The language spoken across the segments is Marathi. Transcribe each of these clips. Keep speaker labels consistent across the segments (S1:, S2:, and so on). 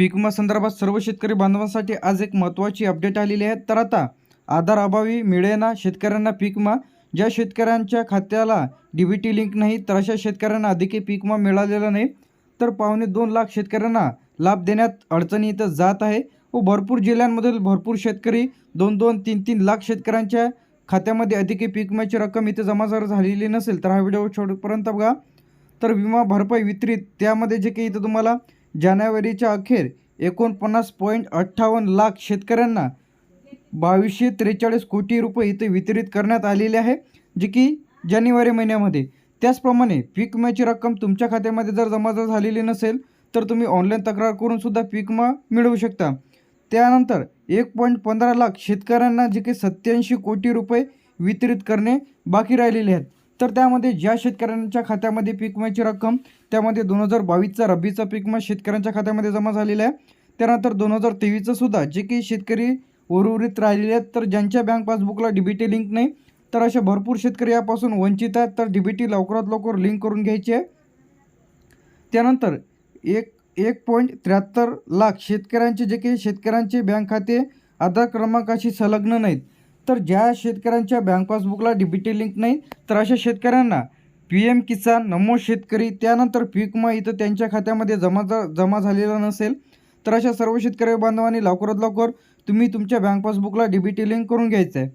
S1: पीक विमा संदर्भात सर्व शेतकरी बांधवांसाठी आज एक महत्त्वाची अपडेट आलेली आहे. तर आता आधार अभावी मिळेना शेतकऱ्यांना पीक विमा. ज्या शेतकऱ्यांच्या खात्याला डी बी टी लिंक नाही तर अशा शेतकऱ्यांना अधिकही पीक विमा मिळालेला नाही. तर पावणे दोन लाख शेतकऱ्यांना लाभ देण्यात अडचणी इथं जात आहे. व भरपूर जिल्ह्यांमधील भरपूर शेतकरी दोन दोन तीन तीन लाख शेतकऱ्यांच्या खात्यामध्ये अधिकही पीक विम्याची रक्कम इथे जमा जर झालेली नसेल तर हा व्हिडिओ शेवटपर्यंत बघा. तर विमा भरपाई वितरित त्यामध्ये जे काही इथं तुम्हाला जानेवारीच्या अखेर एकोणपन्नास पॉईंट अठ्ठावन्न लाख शेतकऱ्यांना बावीसशे त्रेचाळीस कोटी रुपये इथे वितरित करण्यात आलेले आहे जे की जानेवारी महिन्यामध्ये. त्याचप्रमाणे पीक विम्याची रक्कम तुमच्या खात्यामध्ये जर जमा जर झालेली नसेल तर तुम्ही ऑनलाईन तक्रार करूनसुद्धा पीक विमा मिळवू शकता. त्यानंतर एक पॉईंट पंधरा लाख शेतकऱ्यांना जे काही सत्याऐंशी कोटी रुपये वितरित करणे बाकी राहिलेले आहेत. तर त्यामध्ये ज्या शेतकऱ्यांच्या खात्यामध्ये पीक विम्याची रक्कम त्यामध्ये दोन हजार बावीसचा रब्बीचा पीक विमा शेतकऱ्यांच्या खात्यामध्ये जमा झालेला आहे. त्यानंतर दोन हजार तेवीसचं सुद्धा जे काही शेतकरी उर्वरित राहिलेले आहेत तर ज्यांच्या बँक पासबुकला डी बी टी लिंक नाही तर असे भरपूर शेतकरी यापासून वंचित आहेत तर डी बी टी लवकरात लवकर लिंक करून घ्यायची आहे. त्यानंतर एक एक पॉईंट त्र्याहत्तर लाख शेतकऱ्यांचे जे काही शेतकऱ्यांचे बँक खाते आधार क्रमांकाशी संलग्न नाहीत. तर ज्या शेतकऱ्यांच्या बँक पासबुकला डी लिंक नाही तर अशा शेतकऱ्यांना पी एम किसान नमो शेतकरी त्यानंतर पीक विमा इथं त्यांच्या खात्यामध्ये जमा जमा झालेला नसेल तर अशा सर्व शेतकरी बांधवांनी लवकरात लवकर तुम्ही तुमच्या बँक पासबुकला डिबिटी लिंक करून घ्यायचं आहे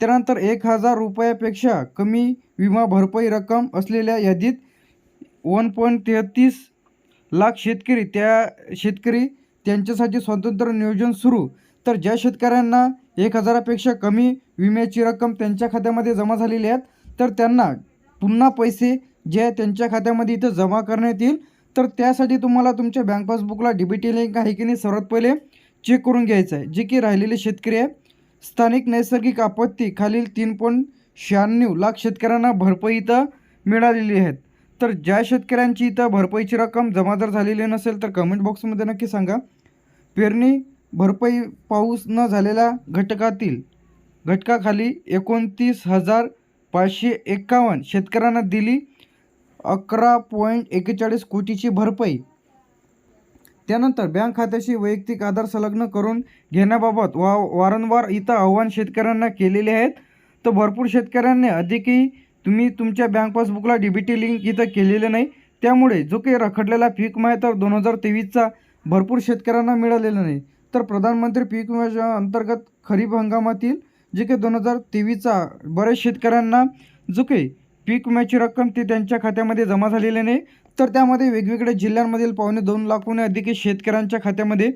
S1: त्यानंतर एक हजार रुपयापेक्षा कमी विमा भरपाई रक्कम असलेल्या यादीत वन पॉईंट तेहतीस लाख शेतकरी त्या शेतकरी त्यांच्यासाठी स्वतंत्र नियोजन सुरू. तर ज्या शेतकऱ्यांना एक हजारापेक्षा कमी विम्याची रक्कम त्यांच्या खात्यामध्ये जमा झालेली आहेत. तर त्यांना पुन्हा पैसे जे त्यांच्या खात्यामध्ये इथं जमा करण्यात येईल. तर त्यासाठी तुम्हाला तुमच्या बँक पासबुकला डीबीटी लिंक आहे की नाही सर्वात पहिले चेक करून घ्यायचं आहे. जे की राहिलेले शेतकरी आहे स्थानिक नैसर्गिक आपत्ती खालील तीन पॉईंट शहाण्णव लाख शेतकऱ्यांना भरपाई इथं मिळालेली आहेत. तर ज्या शेतकऱ्यांची इथं भरपाईची रक्कम जमा जर झालेली नसेल तर कमेंट बॉक्समध्ये नक्की सांगा. पेरणी भरपाई पाऊस न झालेल्या घटकातील घटकाखाली एकोणतीस हजार पाचशे एक्कावन्न शेतकऱ्यांना दिली अकरा पॉईंट एकेचाळीस कोटीची भरपाई. त्यानंतर बँक खात्याशी वैयक्तिक आधार संलग्न करून घेण्याबाबत वा वारंवार इथं आव्हान शेतकऱ्यांना केलेले आहेत. तर भरपूर शेतकऱ्यांनी अधिकही तुम्ही तुमच्या बँक पासबुकला डी बी टी लिंक इथं केलेलं नाही. त्यामुळे जो काही रखडलेला पीक विमा तर दोन हजार तेवीसचा भरपूर शेतकऱ्यांना मिळालेला नाही. तर प्रधानमंत्री पीक विम्याच्या अंतर्गत खरीप हंगामातील जे काही दोन हजार तेवीसचा बऱ्याच शेतकऱ्यांना जो काही पीक विम्याची रक्कम ती त्यांच्या खात्यामध्ये जमा झालेली नाही. तर त्यामध्ये वेगवेगळ्या जिल्ह्यांमधील पावणे दोन लाखहून अधिक शेतकऱ्यांच्या खात्यामध्ये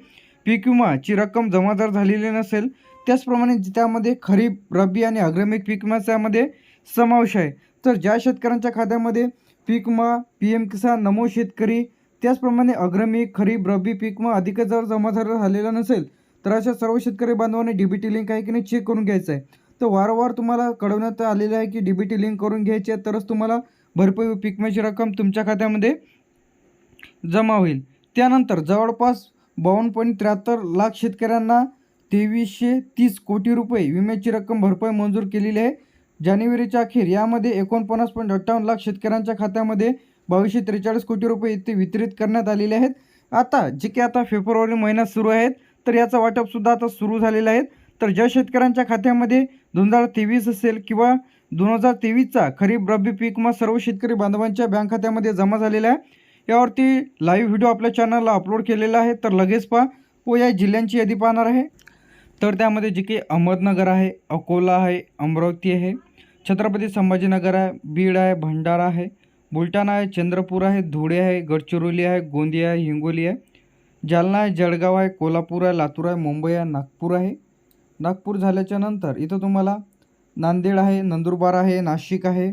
S1: पीक विमाची रक्कम जमा जर झालेली नसेल. त्याचप्रमाणे त्यामध्ये खरीप रब्बी आणि अग्रमिक पीक विम्याच्यामध्ये समावेश आहे. तर ज्या शेतकऱ्यांच्या खात्यामध्ये पीक विमा पी एम किसान नमो शेतकरी त्याचप्रमाणे अग्रमी खरीप रब्बी पीक अधिकच अधिक जर जमा झालं झालेला नसेल तर अशा सर्व शेतकरी बांधवांनी डी बी टी लिंक आहे की नाही चेक करून घ्यायचं आहे. तर वारंवार तुम्हाला कळवण्यात आलेलं आहे की डी बी टी लिंक करून घ्यायची आहे तरच तुम्हाला भरपाई पिकम्याची रक्कम तुमच्या खात्यामध्ये जमा होईल. त्यानंतर जवळपास बावन्न पॉईंट त्र्याहत्तर लाख शेतकऱ्यांना तेवीसशे तीस कोटी रुपये विम्याची रक्कम भरपाई मंजूर केलेली आहे. जानेवारीच्या अखेर यामध्ये एकोणपन्नास पॉईंट अठ्ठावन्न लाख शेतकऱ्यांच्या खात्यामध्ये बावीसशे त्रेचाळीस कोटी रुपये इथे वितरित करण्यात आलेले आहेत. आता जे की आता फेब्रुवारी महिना सुरू आहेत तर याचं वाटपसुद्धा आता सुरू झालेलं आहे. तर ज्या शेतकऱ्यांच्या खात्यामध्ये दोन हजार तेवीस असेल किंवा दोन हजार तेवीसचा खरीप रब्बी पीक मग सर्व शेतकरी बांधवांच्या बँक खात्यामध्ये जमा झालेला आहे. यावरती लाईव्ह व्हिडिओ आपल्या चॅनलला अपलोड केलेला आहे. तर लगेच पहा व या जिल्ह्यांची यादी पाहणार आहे. तर त्यामध्ये जे की अहमदनगर आहे अकोला आहे अमरावती आहे छत्रपती संभाजीनगर आहे बीड आहे भंडारा आहे बुलढाणा आहे चंद्रपूर आहे धुळे आहे गडचिरोली आहे गोंदिया आहे हिंगोली आहे. जालना आहे जळगाव आहे कोल्हापूर आहे लातूर आहे मुंबई आहे नागपूर आहे. नागपूर झाल्याच्यानंतर इथं तुम्हाला नांदेड आहे नंदुरबार आहे नाशिक आहे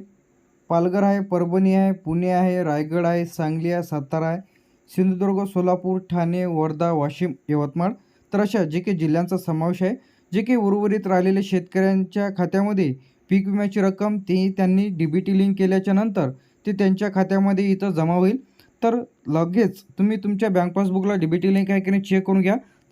S1: पालघर आहे परभणी आहे पुणे आहे रायगड आहे सांगली आहे सातारा आहे सिंधुदुर्ग सोलापूर ठाणे वर्धा वाशिम यवतमाळ. तर अशा जे काही जिल्ह्यांचा समावेश आहे जे काही उर्वरित राहिलेले शेतकऱ्यांच्या खात्यामध्ये पीक विम्याची रक्कम ती त्यांनी डी बी टी लिंक केल्याच्यानंतर ते त्यांच्या खात्यामध्ये इथं जमा होईल. तर लगेच तुम्ही तुमच्या बँक पासबुकला डी लिंक आहे की नाही चेक करून घ्या.